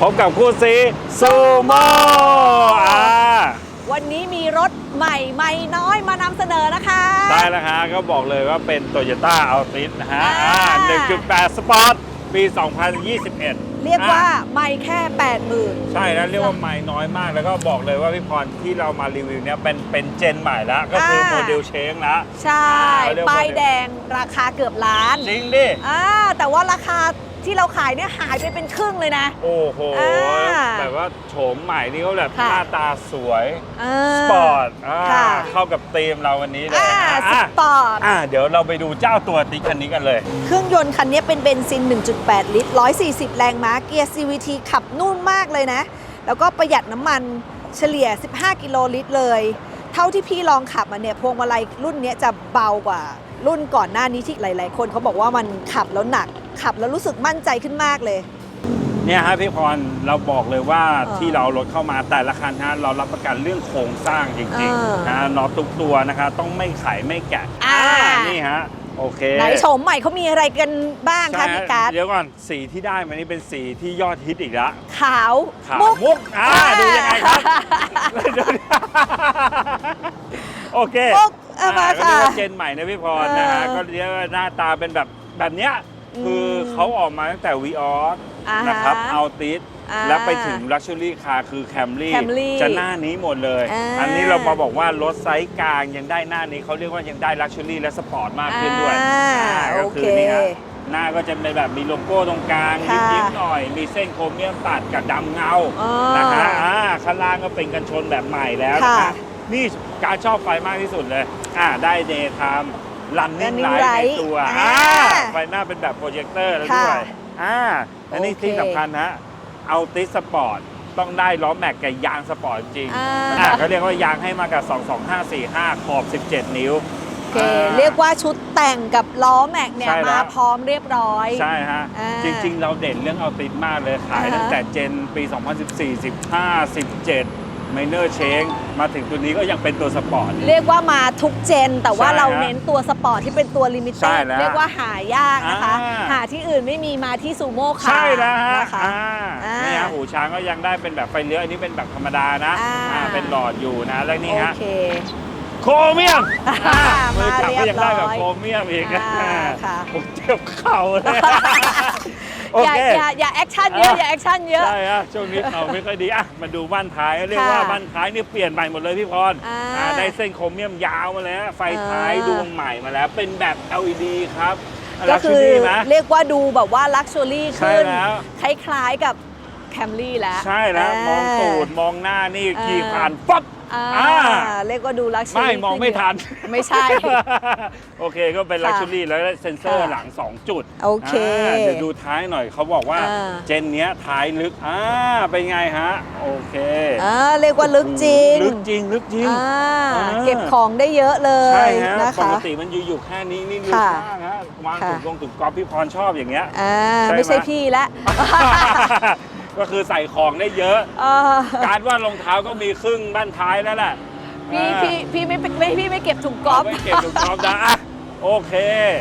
พบกับคู่ซีซูโม่อ่าวันนี้มีรถใหม่ใหม่น้อยมานำเสนอนะคะ ได้แล้วฮะก็บอกเลยว่าเป็น Toyota Altis นะฮะอ่าอ่า1.8 Sport ปี 2021เรียกว่าอ่ไม่แค่ 80,000 ใช่แล้วเรียกว่าไม่น้อยมากแล้วก็บอกเลยว่าพี่พรที่เรามารีวิวเนี้ยเป็นเป็นเจนใหม่แล้วก็คืออ่า โมเดลเชงแล้วใช่ อ่าเรียกว่า ป้ายแดงราคาเกือบล้านจริงดิ อ่าแต่ว่าราคา ที่เราขายเนี่ยหายไปเป็นครึ่งเลยนะ โอ้โห อ่าแบบว่าโฉมใหม่นี่เขาแบบค่ะหน้าตาสวยเอสอปอร์ตอ่าค่ะ เข้ากับธีมเราวันนี้เลยอ่านะสอะปอร์ต อะเดี๋ยวเราไปดูเจ้าตัวติ๊กคันนี้กันเลย เครื่องยนต์คันนี้เป็นเบนซิน 1.8 ลิตร 140 แรงม้า เกียร์ CVT ขับนุ่มมากเลยนะ แล้วก็ประหยัดน้ำมันเฉลี่ย 15 กิโลลิตรเลย เท่าที่พี่ลองขับมาเนี่ย พวงมาลัยรุ่นเนี้ยจะเบากว่ารุ่นก่อนหน้านี้ที่หลาย ๆ คนเขาบอกว่ามันขับแล้วหนัก ขับแล้วรู้สึกมั่นใจขึ้นมากเลย เนี่ยฮะพี่พรเราบอกเลยว่าเออที่เรารถเข้ามาแต่ละคันฮะเรารับประกันเรื่องโครงสร้างจริงเออ ๆนะน็อตทุกตัวนะคะต้องไม่ไขไม่แกะอ่านี่ฮะโอเคไหนโฉมใหม่เขามีอะไรกันบ้างใช่คะฮะพี่การ์ดเดี๋ยวก่อนสีที่ได้มานี่เป็นสีที่ยอดฮิตอีกแล้วขาวขาวมุก มุกอ่าดูยังไงครับดูโอเคมุกเอามาก็เรียกค่ะว่าเจนใหม่นะพี่พรนะฮะเออ ก็เรียกว่าหน้าตาเป็นแบบแบบเนี้ยอืม คือเขาออกมาตั้งแต่วีออสอ่าฮนะครับเอาติสอ่า แล้วไปถึง Luxury Car คือ Camry Camry จะหน้านี้หมดเลย อ่าอันนี้เรามาบอกว่ารถไซส์กลางยังได้หน้านี้เขาเรียกว่ายังได้ Luxury และสปอร์ตมากขึ้นด้วยอ่าอ่าก็โอคืเคอนี่ฮะหน้าก็จะเป็นแบบมีโลโก้ตรงกลางค่ะยิ้มๆหน่อย มีเส้นโครเมียมตัดกับดำเงาอ๋อนะฮะอ่าข้างล่างก็เป็นกันชนแบบใหม่แล้วนะค่ะ คะนี่การชอบไฟมากที่สุดเลยอ่าได้เดย์ไทม์ลันนิ่ง Running ไลท์ใน light ตัวอ่าอ่า ไฟหน้าเป็นแบบโปรเจคเตอร์แล้วด้วยค่ะอ่าและนี่โอเคที่สำคัญนะเอาติสสปอร์ตต้องได้ล้อแม็กกับยางสปอร์ตจริงอ่าอ่าเขาเรียกว่ายางให้มากับ 22545 ขอบ 17 นิ้วโอเคอ่าเรียกว่าชุดแต่งกับล้อแม็กเนี่ยใช่แล้วมาพร้อมเรียบร้อย ใช่ฮะอ่าจริง ๆ เราเด่นเรื่องเอาติดมากเลยขายอ่าฮะตั้งแต่เจนปี 2014 15 17 ไมเนอร์เชงมาถึงตัวนี้ก็ยังเป็นตัวสปอร์ต เรียกว่ามาทุกเจน แต่ว่าใช่เราฮะเน้นตัวสปอร์ตที่เป็นตัวลิมิใช่เต็ดแล้วเรียกว่าหายากนะคะ อ่า หาที่อื่นไม่มีมาที่ซูโม่ค่ะใช่แล้วฮะนะคะ อ่าอ่านี่ฮะหูช้างก็ยังได้เป็นแบบไฟเลี้ยวอันนี้เป็นแบบธรรมดานะอ่า อ่าเป็นหลอดอยู่นะแล้วนี่โอฮะเค โครเมียมอ่ามือจับก็ยังได้แบบมาเรียบร้อยโครเมียมอีกอ่าค่ะ ผมเจ็บเข่าเลย โออย่าเค อย่าอย่าแอคชั่นเยอะอะ อย่าแอคชั่นเยอะ ใช่ฮะช่วงนี้เขาไม่ค่อยดีอะมาดูบ้านท้ายเรียกค่ะว่าบ้านท้ายเนี่ยเปลี่ยนใหม่หมดเลยพี่พรอ่าอ่าได้เส้นโครเมียมยาวมาแล้ว ไฟท้ายอ่า ดวงใหม่มาแล้ว เป็นแบบ LED ครับก็คือ Luxury นะ เรียกว่าดูแบบว่าลักชัวรี่ใช่ขึ้น แล้ว คล้ายๆกับแคมรี่แล้วใช่แล้ว มองตูด มองหน้านี่อ่าขี่ผ่านปั๊บ อ่าอ่า เรียกว่าดูลักชัวไม่รี่มองไม่ทัน ไม่ใช่ โอเคก็เป็นค่ะลักชัวรี่แล้วได้เซ็นเซอร์ค่ะหลัง 2 จุดโอเคาเดี๋ยวดูท้ายหน่อยเขาบอกว่าอ่า เจนเนี้ยท้ายลึกอ่าเป็นไงฮะ โอเคอ่าเรียกว่าลึกจริงลึกจริงลึกจริง อ่าอ่า เก็บของได้เยอะเลใช่ยฮะนะปกคะติมันอยู่อยู่แค่นี้นี่ลึกค่ะมากฮะวางค่ะ ถุงกงถุงกอล์ฟพี่พรชอบอย่างเงี้ย อ่าใช่ไหม ไม่ใช่พี่ละ ก็คือใส่ของได้เยอะอ่าการว่ารองเท้าก็มีครึ่งบ้านท้ายแล้วแหละพี่อ่าพี่พี่ไม่ไม่พี่ไม่เก็บถุงกอล์ฟไม่เก็บถุงกอล์ฟนะอะโอเค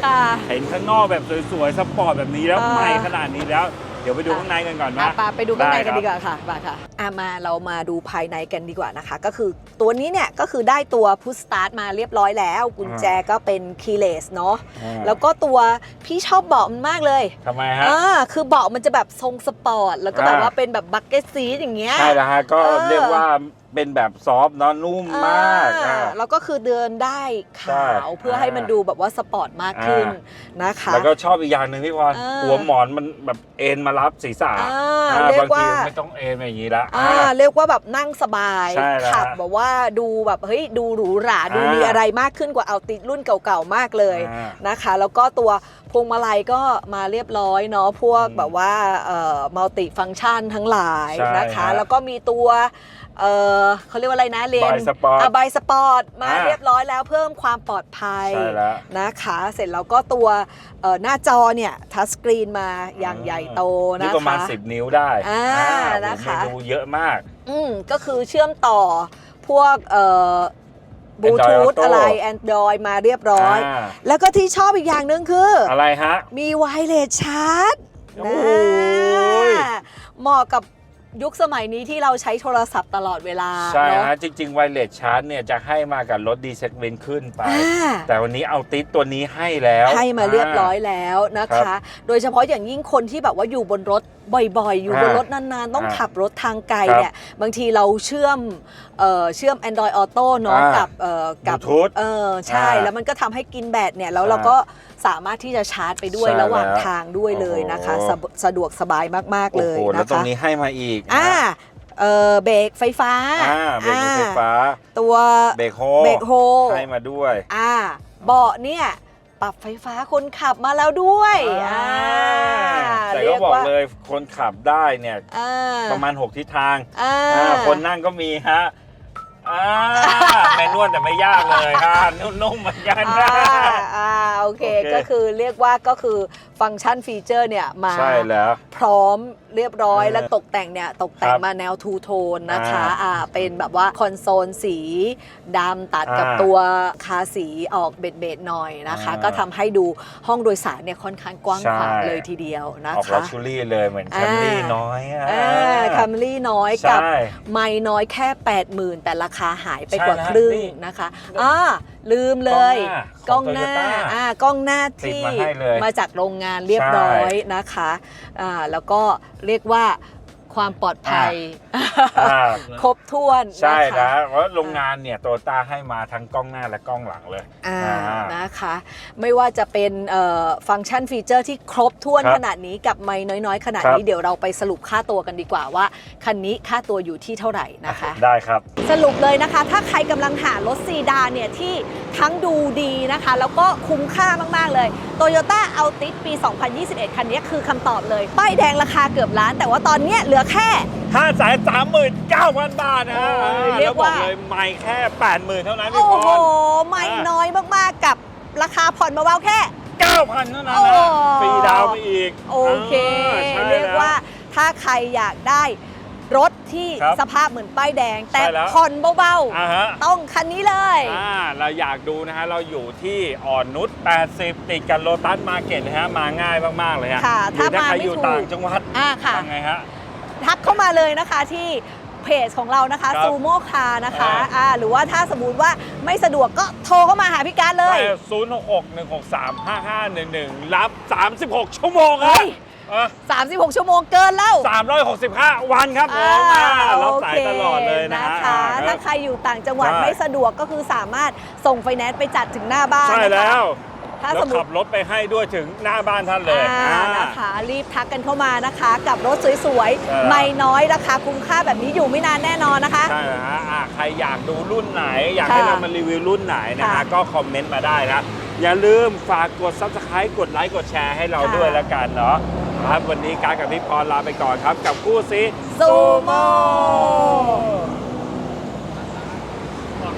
ค่ะ เห็นข้างนอกแบบสวยๆ สปอร์ตแบบนี้แล้วอ่าใหม่ขนาดนี้แล้ว เดี๋ยวไปดูข้างในกันก่อนอะนะปาไปดูข้างในกันไครับดีกว่าค่ะมาค่ะอะมาเรามาดูภายในกันดีกว่านะคะ ก็คือตัวนี้เนี่ยก็คือได้ตัวพุชสตาร์ทมาเรียบร้อยแล้ว กุญแจก็เป็นคีย์เลสเนาะอ่าแล้วก็ตัวพี่ชอบเบาะมันมากเลยทำไมฮะอ่าคือเบาะมันจะแบบทรงสปอร์ตแล้วก็แบบอ่าว่าเป็นแบบบักเก็ตซีทอย่างเงี้ยใช่แล้วฮะก็เออเรียกว่า เป็นแบบซอฟต์เนอะนุ่มมากอ่าอะแล้วก็คือเดินได้ขาวใช่เพื่อให้มันดูแบบว่าสปอร์ตมากขึ้นนะคะ แล้วก็ชอบอีกอย่างหนึ่งพี่พรอ่าหัวหมอนมันแบบเอ็นมารับศีรษะอ่าอ่าเรียบางกว่าทีไม่ต้องเอ็นมาอย่างนี้ละอ่าอ่าเรียกว่าแบบนั่งสบายใช่แล้วขับแบบว่าดูแบบเฮ้ยดูหรูหราดูอ่ามี มีอะไรมากขึ้นกว่าเอาติดรุ่นเก่าๆมากเลยอ่า นะคะ แล้วก็ตัว พวงมาลัยก็มาเรียบร้อยเนาะพวกอืมแบบว่าเอ่อมัลติฟัง c t ชันทั้งหลายใช่นะคะ ฮะแล้วก็มีตัวเออเขาเรียกว่าอะไรนะเลน By Sport บายสปอร์ตมาอ่า เรียบร้อยแล้วเพิ่มความปลอดภัย ใช่แล้ว นะคะ เสร็จแล้วก็ตัวเอ่อหน้าจอเนี่ยทัชสกรีนมาอย่างใหญ่โตนะคะนี่ประมาณ10 นิ้วได้อ่าอ่านะคะ เมนูเยอะมาก อืมก็คือเชื่อมต่อพวกเอ่อ บลู Android ทูธ Auto อะไร Android มาเรียบร้อยาแล้วก็ที่ชอบอีกอย่างหนึ่งคือออะไรฮะ มีไวเลสชาร์จโอ้โหเหมาะกับ ยุคสมัยนี้ที่เราใช้โทรศัพท์ตลอดเวลาใช่เนาะฮะจริงๆไวเลสชาร์จเนี่ยจะให้มากับรถดีเซกเวนขึ้นไป อ่า แต่วันนี้เอาติดตัวนี้ให้แล้วให้มาเรียบร้อยแล้วนะครัคะ บโดยเฉพาะอย่างยิ่งคนที่แบบว่าอยู่บนรถบ่อยๆ อยู่บนอ่ารถนานๆ ต้องอ่าขับรถทางไกลครับเนี่ย บางทีเราเชื่อมเอ่อเชื่อม Android Auto เนาะอ่ากับเอ่อกับ Bluetooth เออใช่ อ่าแล้วมันก็ทำให้กินแบตเนี่ย แล้วใช่เราก็ สามารถที่จะชาร์จไปด้วยใช่ระหว่างแล้วทางด้วยเลยนะคะโอ้โห สะสะดวกสบายมาก ๆ โอ้เลยโหแล้วนะตรงคะนี้ให้มาอีกนะอ่าเออเบรกไฟฟ้าอ่าเบรกมือไฟฟ้า อ่าตัวเบรกโฮเบรกโฮให้มาด้วย อ่าเบาะเนี่ยปรับไฟฟ้าคนขับมาแล้วด้วยอ่าแต่รีก็ยบอกว่าเลยคนขับได้เนี่ยอ่าประมาณ 6 ทิศทางอ่าอ่าคนนั่งก็มีฮะอ่าแมนนวลแต่ไม่ยากเลยฮะนุ่มๆเหมือนกันอ่านะ อ่า โอเค โอเค ก็คือเรียกว่าก็คือฟังก์ชันฟีเจอร์เนี่ยมา ใช่แล้วพร้อมเรียบร้อยเออแล้วตกแต่งเนี่ยตกแต่งครับมาแนวทูโทนนะคะอ่าอ่าเป็นแบบว่าคอนโซลสีดำตัดกับอ่าตัวคาสีออกเบ็ดๆหน่อยนะคะอ่าก็ทำให้ดูห้องโดยสารเนี่ยค่อนข้างกว้างขวางใช่เลยทีเดียวนะออกลัคะกชูรี่เลยเหมือนแคอ่ามรี่น้อยอะคัมรี่น้อยกับใช่ไม่น้อยแค่ 80,000 แต่ราคาหายไปใช่กว่าแล้วครึ่งนี่นะคะอ่าลืมเลยกล้องหน้าของหน้า Toyota อ่ากล้องหน้าติดที่มาให้เลยมาจากโรงงานเรียบร้อยนะคะอ่าแล้วก็เรียกว่า ความปลอดภัย อ่า ครบถ้วนใช่นะคะนะเพราะโรงงานเนี่ยโตโยต้าให้มาทั้งกล้องหน้าและกล้องหลังเลย อ่าอ่านะคะ ไม่ว่าจะเป็นเอ่อฟังก์ชันฟีเจอร์ที่ครบถ้วนครับขนาดนี้กับไม่น้อยๆ ขนาดครับนี้เดี๋ยวเราไปสรุปค่าตัวกันดีกว่าว่า คันนี้ค่าตัวอยู่ที่เท่าไหร่นะคะ ได้ครับ สรุปเลยนะคะ ถ้าใครกำลังหารถซีดานเนี่ยที่ทั้งดูดีนะคะ แล้วก็คุ้มค่ามาก ๆ เลย Toyota Altis ปี 2021 คันนี้คือคำตอบเลย ป้ายแดงราคาเกือบล้าน แต่ว่าตอนเนี้ยเหลือแค่5 3 9 0 0 0บาทนะฮะโอ้ยอ่าเรียแล้กวบอกว่าเลยไม่แค่80,000เท่านั้นพี่โอ้พโห รไม่อ่าน้อยมากๆกับราคาผ่อนเบาๆแค่9,000เท่านั้นโอ้ นะฟรีดาวน์ไปอีกโอเคาใช่เรียกแล้ว ว่าถ้าใครอยากได้รถที่ครับสภาพเหมือนป้ายแดง แต่ใช่แล้ว ผ่อนเบาอ่าฮะ ๆ ต้องคันนี้เลย อ่าเราอยากดูนะฮะ เราอยู่ที่อ่อนนุช 80 ติดกันโลตัสมาร์เก็ตนะฮะ มาง่ายมาก ๆ เลยฮะค่ะหรือถ้าถ้ามาใครไม่อยู่ถูก ต่างจังหวัดอ่าค่ะ ทำไงฮะ ทักเข้ามาเลยนะคะที่เพจของเรานะคะครับซูโม่คานะคะอ่า อ่าหรือว่าถ้าสมมติว่าไม่สะดวกก็โทรเข้ามาหาพี่การเลย ศูนย์หกหกหนึ่งหกสามห้าห้าหนึ่งหนึ่งรับ36ชั่วโมงเฮ้ฮะย36 ชั่วโมงเกินแล้ว สามร้อยหกสิบห้าวันครับผมอ่าอ่ารับโอสายเคตลอดเลยนะนะคะอ่าถ้าใครอยู่ต่างจังหวัดใช่ ไม่สะดวกก็คือสามารถส่งไฟแนนซ์ไปจัดถึงหน้าบ้านใช่นะคะแล้ว ถ้าแล้สวมมขัติบรถไปให้ด้วยถึงหน้าบ้านท่านเลยอ่าอ่า นะคะรีบทักกันเข้ามานะคะ กับรถสวยใช่แล้ว ๆ ไม่น้อยราคาคุ้มค่าแบบนี้อยู่ไม่นานแน่นอนนะคะ ใช่นะฮะอ่าใครอยากดูรุ่นไหน อยากให้ค่ะเรามารีวิวรุ่นไหนนะฮะค่ะก็คอมเมนต์มาได้นะ อย่าลืมฝากกด subscribe กดไลค์กดแชร์ให้เราค่ะ ด้วยละกันเนาะครับวันนี้การดกับพี่พรลาไปก่อนครับ กับคู่ซี ซูโม่โ